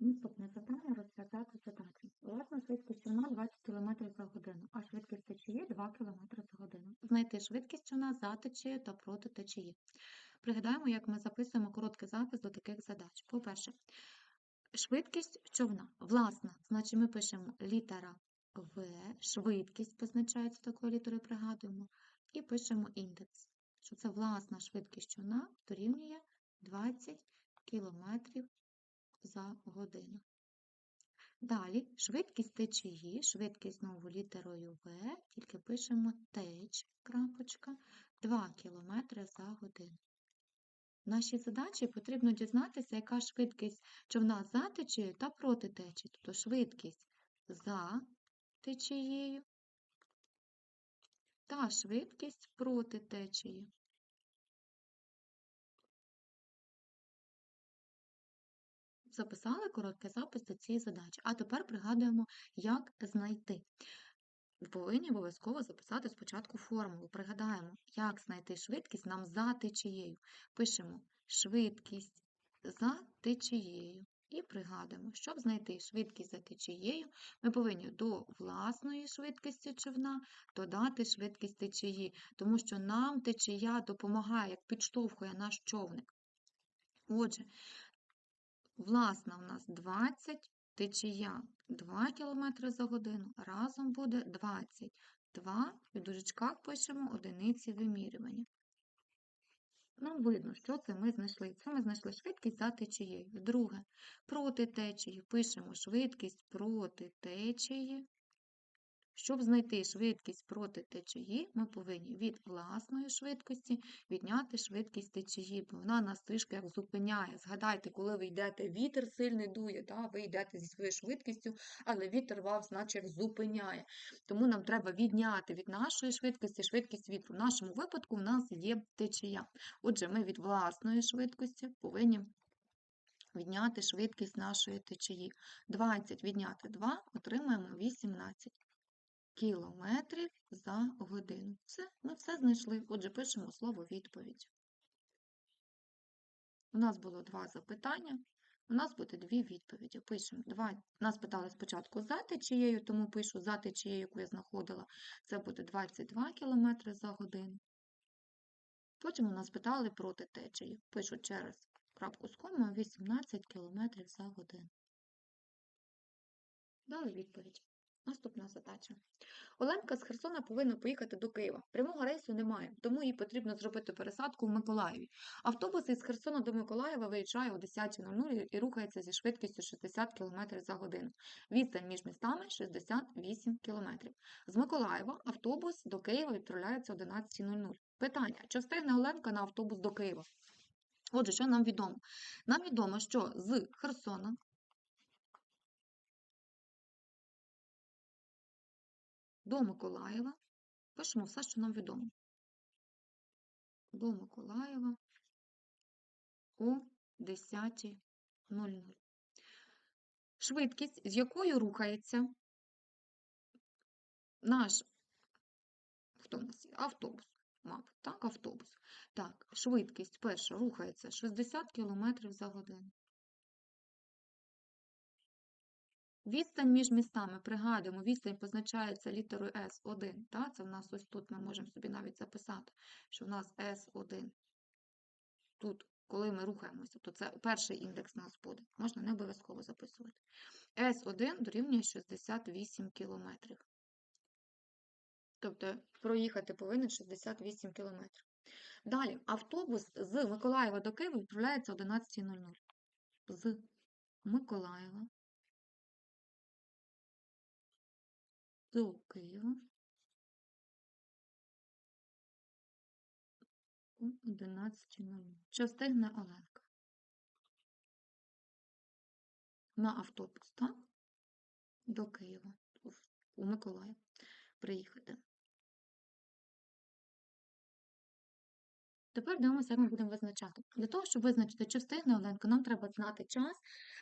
Наступне завдання розв'язати задачу. Власна швидкість човна 20 км за годину, а швидкість течії 2 км за годину. Знайти швидкість човна за течією та проти течії. Пригадаємо, як ми записуємо короткий запис до таких задач. По-перше, швидкість човна. Власна, значить ми пишемо літера В, швидкість позначається такою літерою, пригадуємо, і пишемо індекс, що це власна швидкість човна дорівнює 20 км за годину. Далі швидкість течії, швидкість знову літерою В, тільки пишемо теч, крапочка, 2 км за годину. В нашій задачі потрібно дізнатися, яка швидкість човна за течією та проти течії, тобто швидкість за течією та швидкість проти течії. Записали короткий запис до цієї задачі. А тепер пригадуємо, як знайти. Ви повинні обов'язково записати спочатку формулу. Пригадаємо, як знайти швидкість нам за течією. Пишемо швидкість за течією. І пригадуємо, щоб знайти швидкість за течією, ми повинні до власної швидкості човна додати швидкість течії, тому що нам течія допомагає, як підштовхує наш човник. Отже, Власна у нас 20, течія 2 км за годину, разом буде 22, і в дужечках пишемо одиниці вимірювання. Нам видно, що це ми знайшли. Це ми знайшли швидкість за течією. Друге, проти течії пишемо швидкість проти течії. Щоб знайти швидкість проти течії, ми повинні від власної швидкості відняти швидкість течії, бо вона нас трішки як зупиняє. Згадайте, коли ви йдете, вітер сильний дує, да? ви йдете зі своєю швидкістю, але вітер вас, як зупиняє. Тому нам треба відняти від нашої швидкості швидкість вітру. В нашому випадку в нас є течія. Отже, ми від власної швидкості повинні. Відняти швидкість нашої течії. 20 відняти 2, отримаємо 18 кілометрів за годину. Все, ми все знайшли. Отже, пишемо слово відповідь. У нас було два запитання, у нас буде дві відповіді. Пишемо. Два. Нас питали спочатку за течією, тому пишу за течією, яку я знаходила. Це буде 22 км за годину. Потім у нас питали проти течії. Пишу через крапку з комою 18 км за годину. Дали відповідь. Наступна задача. Оленка з Херсона повинна поїхати до Києва. Прямого рейсу немає, тому їй потрібно зробити пересадку в Миколаєві. Автобус із Херсона до Миколаєва виїжджає о 10.00 і рухається зі швидкістю 60 км за годину. Відстань між містами 68 км. З Миколаєва автобус до Києва відправляється о 11.00. Питання: чи встигне Оленка на автобус до Києва? Отже, що нам відомо? Нам відомо, що з Херсона до Миколаєва. Пишемо все, що нам відомо. До Миколаєва о 10.00. Швидкість, з якою рухається наш хто у нас є? автобус. Мабуть, так, автобус. Так, швидкість перша рухається 60 км за годину. Відстань між містами, пригадуємо, відстань позначається літерою S1. Так? Це в нас ось тут ми можемо собі навіть записати, що в нас S1. Тут, коли ми рухаємося, то це перший індекс у нас буде. Можна не обов'язково записувати. S1 дорівнює 68 км. Тобто проїхати повинен 68 км. Далі, автобус з Миколаєва до Києва відправляється о 11.00. З Миколаєва до Києва о 11.00. Чи встигне Оленка? На автобус, так? До Києва, у Миколаїв приїхати. Тепер дивимося, як ми будемо визначати. Для того, щоб визначити, чи встигне Оленка, нам треба знати час,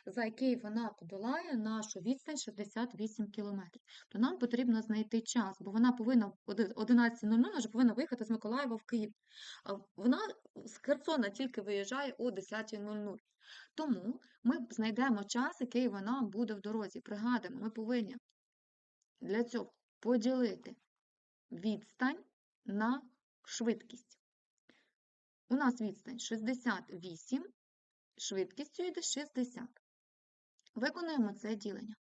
за який вона подолає нашу відстань 68 км. То нам потрібно знайти час, бо вона повинна в 11.00 вже повинна виїхати з Миколаєва в Київ. Вона з Херсона тільки виїжджає о 10.00. Тому ми знайдемо час, який вона буде в дорозі. Пригадуємо, ми повинні для цього поділити відстань на швидкість. У нас відстань 68, швидкістю йде 60. Виконуємо це ділення.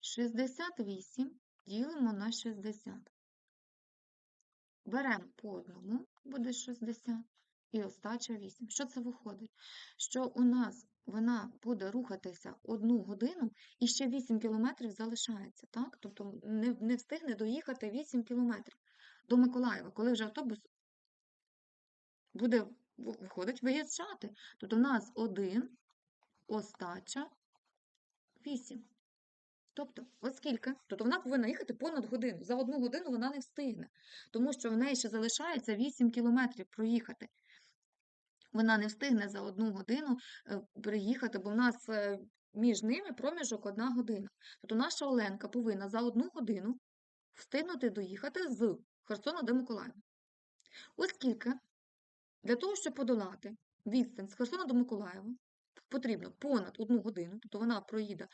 68 ділимо на 60. Беремо по одному, буде 60, і остача 8. Що це виходить? Що у нас вона буде рухатися одну годину і ще 8 кілометрів залишається. так? Тобто не, не встигне доїхати 8 кілометрів до Миколаєва, коли вже автобус буде виходить виїжджати. Тобто в нас один, остача, 8. Тобто, оскільки, тобто вона повинна їхати понад годину. За одну годину вона не встигне, тому що в неї ще залишається 8 кілометрів проїхати. Вона не встигне за одну годину е, приїхати, бо в нас е, між ними проміжок одна година. Тобто наша Оленка повинна за одну годину встигнути доїхати з Херсона до Миколаєва. Оскільки для того, щоб подолати відстань з Херсона до Миколаєва, потрібно понад одну годину, тобто вона проїде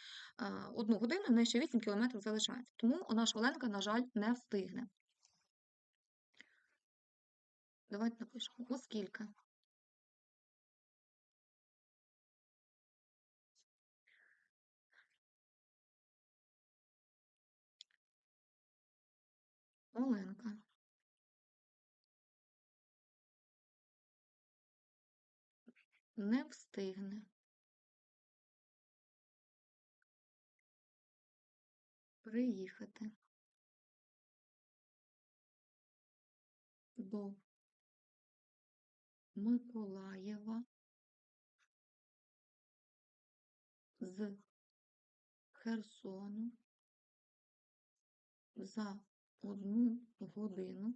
одну годину, в неї ще 8 кілометрів залишається. Тому наша Оленка, на жаль, не встигне. Давайте напишемо, оскільки. Оленка не встигне. Приїхати до Миколаєва з Херсону за одну годину.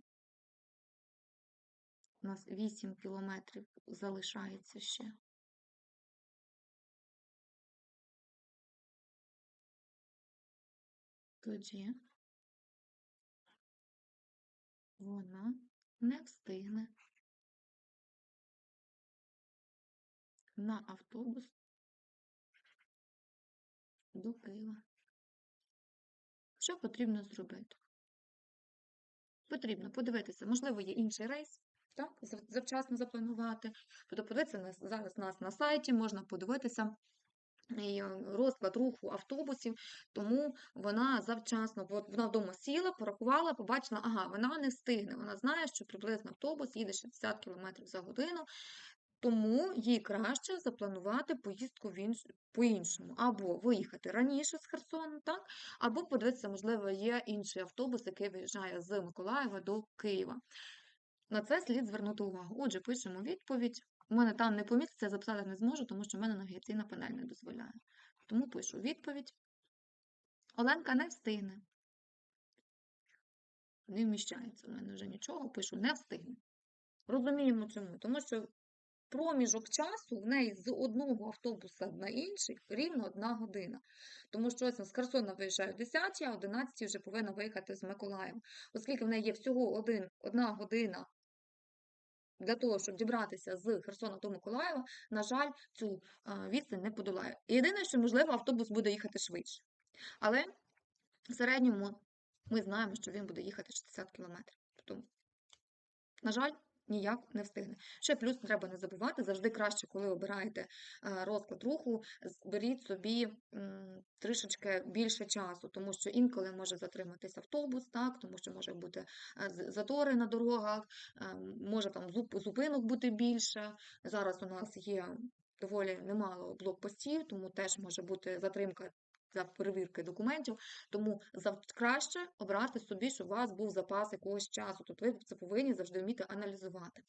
У нас 8 кілометрів залишається ще. Тоді вона не встигне на автобус до Києва. Що потрібно зробити? Потрібно подивитися, можливо, є інший рейс, так, завчасно запланувати. Тобто подивитися зараз нас на сайті, можна подивитися і розклад руху автобусів, тому вона завчасно, вона вдома сіла, порахувала, побачила, ага, вона не встигне. Вона знає, що приблизно автобус їде 60 км за годину, тому їй краще запланувати поїздку інш... по-іншому. Або виїхати раніше з Херсону, так? або подивитися, можливо, є інший автобус, який виїжджає з Миколаєва до Києва. На це слід звернути увагу. Отже, пишемо відповідь. У мене там не поміститься, записати не зможу, тому що в мене навігаційна панель не дозволяє. Тому пишу відповідь. Оленка не встигне. Не вміщається у мене вже нічого, пишу не встигне. Розуміємо чому, тому що проміжок часу в неї з одного автобуса на інший рівно одна година. Тому що ось з Херсона виїжджає о 10, а о 11 вже повинна виїхати з Миколаєва. Оскільки в неї є всього один, одна година для того, щоб дібратися з Херсона до Миколаєва, на жаль, цю відстань не подолає. Єдине, що, можливо, автобус буде їхати швидше. Але в середньому ми знаємо, що він буде їхати 60 км. Тобто, на жаль, ніяк не встигне. Ще плюс треба не забувати, завжди краще, коли обираєте е, розклад руху, беріть собі трішечки більше часу, тому що інколи може затриматися автобус, так, тому що може бути е, затори на дорогах, е, може там зупинок бути більше. Зараз у нас є доволі немало блокпостів, тому теж може бути затримка за перевірки документів, тому краще обрати собі, щоб у вас був запас якогось часу. Тобто ви це повинні завжди вміти аналізувати.